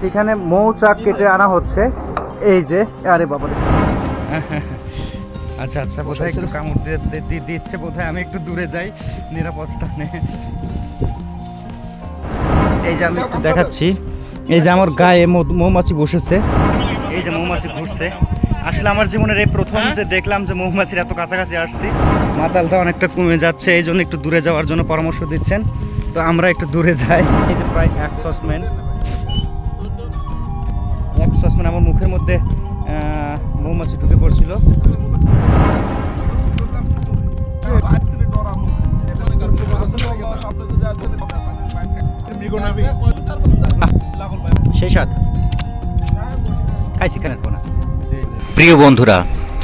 সেখানে মৌচাক কেটে আনা হচ্ছে। এই যে আরে বাবারে আচ্ছা আচ্ছা বোধহয় একটু কামড় দিচ্ছে বোধহয় আমি একটু দূরে যাই নিরাপদ স্থানে। এই যে আমি একটু দেখাচ্ছি। এই যে আমার গায়ে মৌমাছি বসেছে। এই যে মৌমাছি ঘুরছে। আসলে আমার জীবনের এই প্রথম যে দেখলাম যে মৌমাছির এত কাছাকাছি আসছি মাতালটা অনেকটা কমে যাচ্ছে এই জন্য একটু দূরে যাওয়ার জন্য পরামর্শ দিচ্ছেন। তো আমরা একটু দূরে যাই। এই যে প্রায় এক সসম্যান। এক সসম্যান আমার মুখের মধ্যে মৌমাছি ঢুকে পড়ছিল। সেই খাইছি প্রিয় বন্ধুরা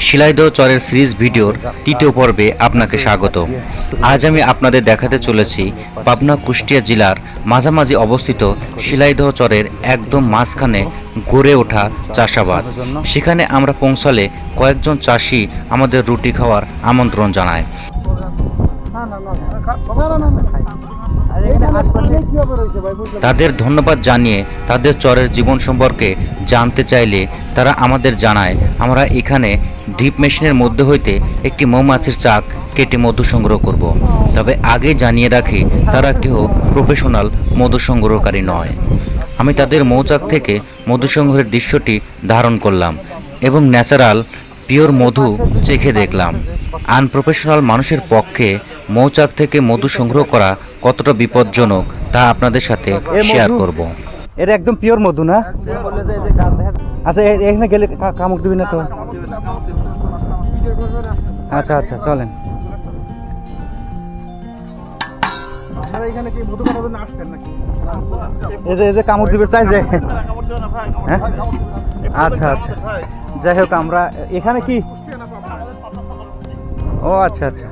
শিলাইদহ চরের সিরিজ ভিডিওর তৃতীয় পর্বে আপনাকে স্বাগত। আজ আমি আপনাদের দেখাতে চলেছি পাবনা কুষ্টিয়া জেলার মাঝামাঝি অবস্থিত শিলাইদহ চরের একদম মাঝখানে গড়ে ওঠা চাষাবাদ। সেখানে আমরা পৌঁছালে কয়েকজন চাষি আমাদের রুটি খাওয়ার আমন্ত্রণ জানায়। তাদের ধন্যবাদ জানিয়ে তাদের চরের জীবন সম্পর্কে জানতে চাইলে তারা আমাদের জানায় আমরা এখানে ড্রিপ মেশিনের মধ্যে হইতে একটি মৌমাছির চাক কেটে মধু সংগ্রহ করব। তবে আগে জানিয়ে রাখি তারা কেউ প্রফেশনাল মধু সংগ্রহকারী নয়। আমি তাদের মৌচাক থেকে মধু সংগ্রহের দৃশ্যটি ধারণ করলাম এবং ন্যাচারাল পিওর মধু চেখে দেখলাম। আনপ্রফেশনাল মানুষের পক্ষে মৌচাক থেকে মধু সংগ্রহ করা কতটা বিপজ্জনক তা আপনাদের সাথে শেয়ার করব। এটা একদম পিওর মধু না? আচ্ছা এখানে গেলে কামড় দিবি না তো? আচ্ছা আচ্ছা চলেন। এই যে এই যে কামড় দিবে চাই যে। আচ্ছা আচ্ছা। যাই হোক আমরা এখানে কি? ও আচ্ছা আচ্ছা।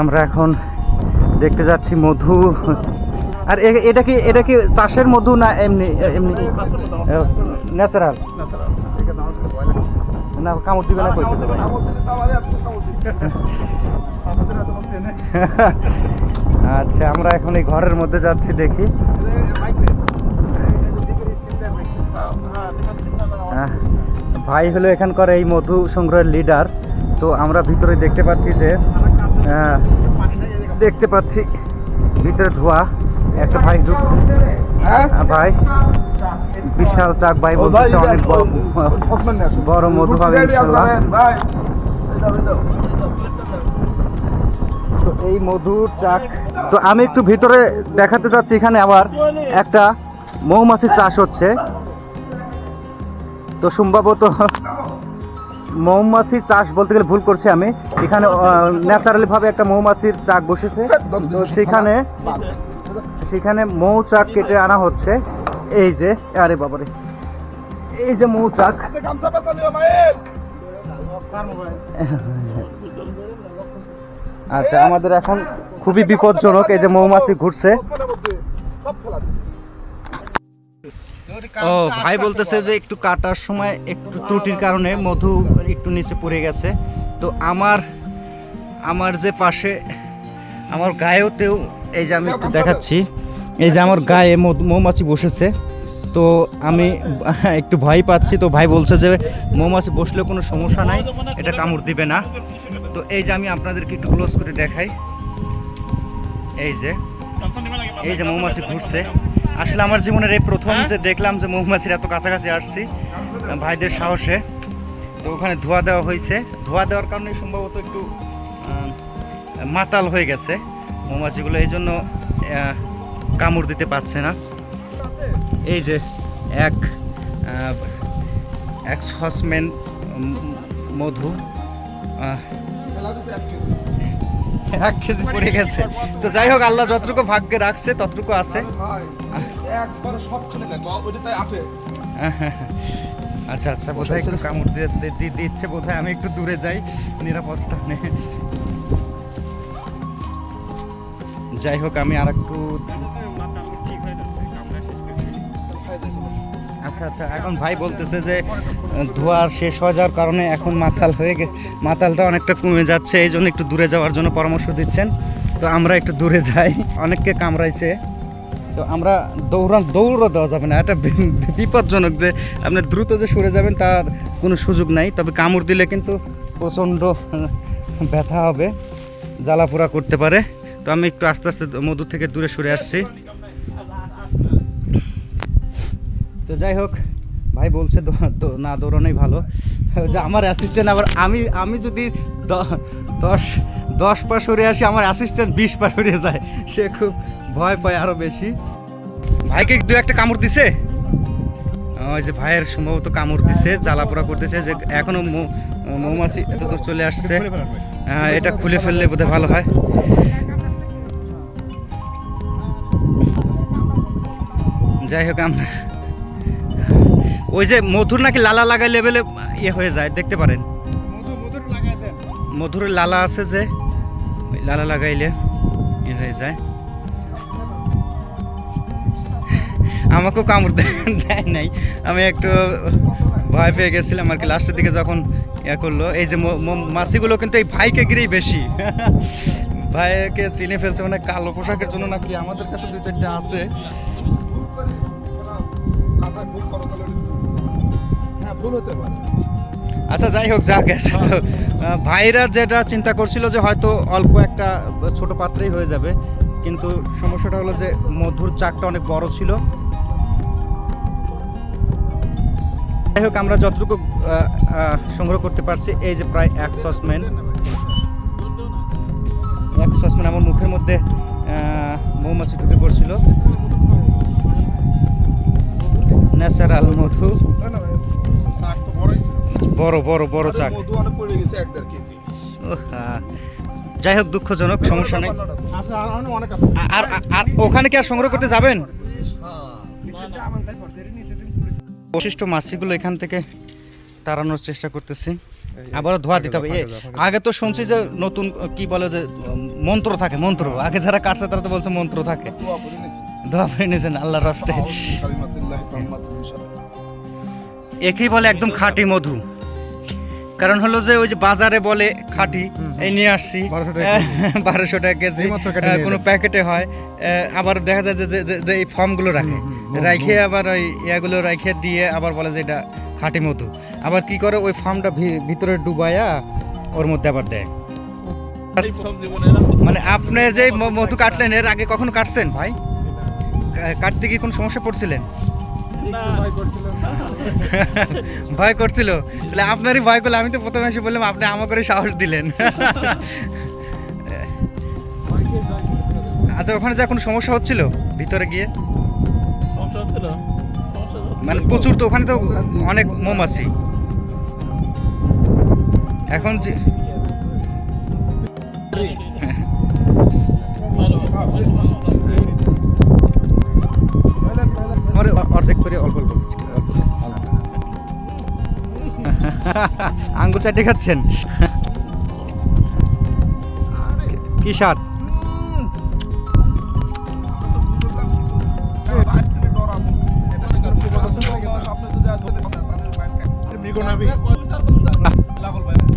আমরা এখন দেখতে যাচ্ছি মধু। আর এটা কি এটা কি চাষের মধু না এমনি এমনি? ন্যাচারাল। না কামড় দিবে না কইছে তো ভাই। আচ্ছা আমরা এখন এই ঘরের মধ্যে যাচ্ছি দেখি। ভাই হলো এখানকার এই মধু সংগ্রহের লিডার তো আমরা ভিতরে দেখতে পাচ্ছি যে দেখতে পাচ্ছি ভিতরে ধোয়া। একটা ভাই ঢুকছে। আহ, ভাই বিশাল চাক ভাই বলতেছে অনেক বড় বড় মধু হবে ইনশাল্লাহ। তো এই মধুর চাক তো আমি একটু ভিতরে দেখাতে চাচ্ছি এখানে আবার একটা মৌমাছির চাষ হচ্ছে। তো সম্ভবত মৌমাছির চাষ বলতে গেলে ভুল করছি আমি। এখানে ন্যাচারালি ভাবে একটা মৌমাছির চাক বসেছে। তো সেখানে সেখানে মৌচাক কেটে আনা হচ্ছে। এই যে, আরে বাবারে। এই যে মৌচাক আচ্ছা আমাদের এখন খুবই বিপজ্জনক এই যে মৌমাছি ঘুরছে। ও, ভাই বলতেছে যে একটু কাটার সময় একটু ত্রুটির কারণে মধু একটু নিচে পড়ে গেছে। তো আমার আমার যে পাশে, আমার গায়েতেও এই যে আমি একটু দেখাচ্ছি। এই যে আমার গায়ে মৌমাছি বসেছে। তো আমি একটু ভয় পাচ্ছি। তো ভাই বলছে যে মৌমাছি বসলে কোনো সমস্যা নাই, এটা কামড় দিবে না। তো এই যে আমি আপনাদেরকে একটু ক্লোজ করে দেখাই। এই যে এই যে মৌমাছি ঘুরছে। আসলে আমার জীবনের এই প্রথম যে দেখলাম যে মৌমাছির এত কাছাকাছি আসছি, ভাইদের সাহসে। তো ওখানে ধোয়া দেওয়া হয়েছে। ধোয়া দেওয়ার কারণে সম্ভবত একটু মাতাল হয়ে গেছে। মৌমাছিগুলো এই জন্য কামড় দিতে পারছে না। এই যে এক এক সসম্যান মধু এক কেজি পড়ে গেছে। তো যাই হোক, আল্লাহ যতটুকু ভাগ্যে রাখছে, ততটুকু আছে। আচ্ছা আচ্ছা বোধহয় একটু কামড় দিচ্ছে, বোধহয় আমি একটু দূরে যাই, নিরাপদ স্থানে। যাই হোক, আমি আর একটু আচ্ছা আচ্ছা এখন ভাই বলতেছে যে, ধোঁয়ার শেষ হয়ে যাওয়ার কারণে এখন মাতাল হয়ে গে মাতালটা অনেকটা কমে যাচ্ছে, এই জন্য একটু দূরে যাওয়ার জন্য পরামর্শ দিচ্ছেন। তো আমরা একটু দূরে যাই, অনেককে কামড়াইছে। তো আমরা দৌড়ান দৌড়ও দেওয়া যাবে না, এটা বিপজ্জনক যে আপনি দ্রুত যে সরে যাবেন তার কোনো সুযোগ নাই, তবে কামড় দিলে কিন্তু প্রচণ্ড ব্যথা হবে, জ্বালাপোড়া করতে পারে। তো আমি একটু আস্তে আস্তে মধু থেকে দূরে সরে আসছি। তো যাই হোক ভাই বলছে না দৌড়ানোই ভালো। যে আমার অ্যাসিস্ট্যান্ট আবার আমি আমি যদি দশ দশ পা সরে আসি আমার অ্যাসিস্ট্যান্ট বিশ পা সরে যায়। সে খুব ভয় পায় আরও বেশি। ভাইকে দু একটা কামড় দিছে? ওই যে ভাইয়ের সম্ভবত কামড় দিছে জ্বালাপোড়া করতেছে যে এখনও মৌ- মৌমাছি এত দূর চলে আসছে। হ্যাঁ, এটা খুলে ফেললে বোধহয় ভালো হয়। যাই হোক আমরা ওই যে মধুর নাকি লালা লাগাই লেভেলে ইয়ে হয়ে যায় দেখতে পারেন। মধুর লালা আছে যে ওই লালা লাগাইলে ইয়ে হয়ে যায়। আমাকেও কামড় দেয় নাই। আমি একটু ভয় পেয়ে গেছিলাম আর কি লাস্টের দিকে যখন ইয়ে করল এই যে ম- ম- মাছিগুলো কিন্তু এই ভাইকে গিরেই বেশি। ভাইকে চিনে ফেলছে মানে কালো পোশাকের জন্য নাকি আমাদের কাছে দু চারটে আছে। আচ্ছা যাই হোক যা গেছে তো। ভাইরা যেটা চিন্তা করছিল যে হয়তো অল্প একটা ছোট পাত্রেই হয়ে যাবে, কিন্তু সমস্যাটা হলো যে মধুর চাকটা অনেক বড় ছিল। যাই হোক, আমরা যতটুকু সংগ্রহ করতে পারছি, এই যে প্রায় এক সসম্যান এক সসম্যান আমার মুখের মধ্যে মৌমাছি ঢুকে পড়ছিল। ন্যাচারাল মধু। বড় বড় বড় চাক। যাই হোক দুঃখজনক সমস্যা নেই। আচ্ছা আর আর ওখানে কি আর সংগ্রহ করতে যাবেন? অবশিষ্ট মাছিগুলো এখান থেকে তাড়ানোর চেষ্টা করতেছি। আবারও ধোয়া দিতে হবে। এ- আগে তো শুনছি যে নতুন কি বলে যে মন্ত্র থাকে মন্ত্র। আগে যারা কাটছে তারা তো বলছে মন্ত্র থাকে। দোয়া করে নিয়েছেন আল্লাহর রাস্তে আউযু বিকালিমাতিল্লাহি তাম্মাতি শাররি। একেই বলে একদম খাঁটি মধু। কারণ হলো যে ওই যে বাজারে বলে খাঁটি এই নিয়ে আসছি। বারোশো টাকা কেজি। কোনো প্যাকেটে হয়। আবার দেখা যায় যে এই ফর্মগুলো রাখে। রাখে আবার ওই ইয়াগুলো রাখে দিয়ে আবার বলে যে এটা খাঁটি মধু। আবার কি করে? ওই ফর্মটা ভিতরে ডুবাইয়া ওর মধ্যে আবার দেয়। মানে আপনার যে মধু কাটলেন এর আগে কখনো কাটছেন ভাই? কাটতে গিয়ে কোনো সমস্যা পড়ছিলেন? ভয় করছিল? তাহলে আপনারই ভয় করলে আমি তো প্রথমে এসে বললাম আপনি আমাকে করে সাহস দিলেন। আচ্ছা ওখানে যা কোনো সমস্যা হচ্ছিল ভিতরে গিয়ে? সমস্যা হচ্ছিল? মানে প্রচুর তো ওখানে তো অনেক মৌমাছি। এখন যে অর্ধেক করে অল্প অল্প। আঙ্গুর চাটে খাচ্ছেন? কি স্বাদ?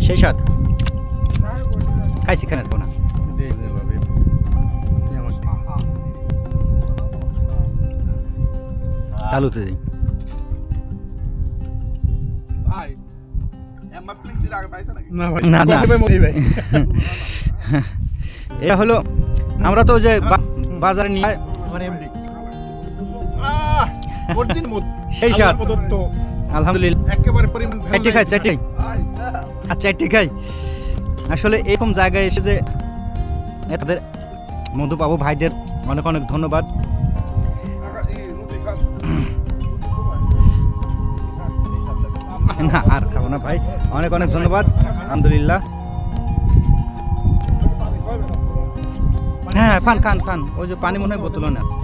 সেই স্বাদ। খাইছি খানের তালুতে দিই না না এটা হলো আমরা তো যে বাজারে নিয়ে সেই স্বাদ আলহামদুলিল্লাহ। একেবারে পরিমাণ চারটি খাই চারটি আর চারটি খাই। আসলে এরকম জায়গায় এসে যে তাদের মধু বাবু ভাইদের অনেক অনেক ধন্যবাদ। না, আর খাব না ভাই। অনেক অনেক ধন্যবাদ। আলহামদুলিল্লাহ। হ্যাঁ খান খান খান। ওই যে পানি মনে হয় বোতলও না আছে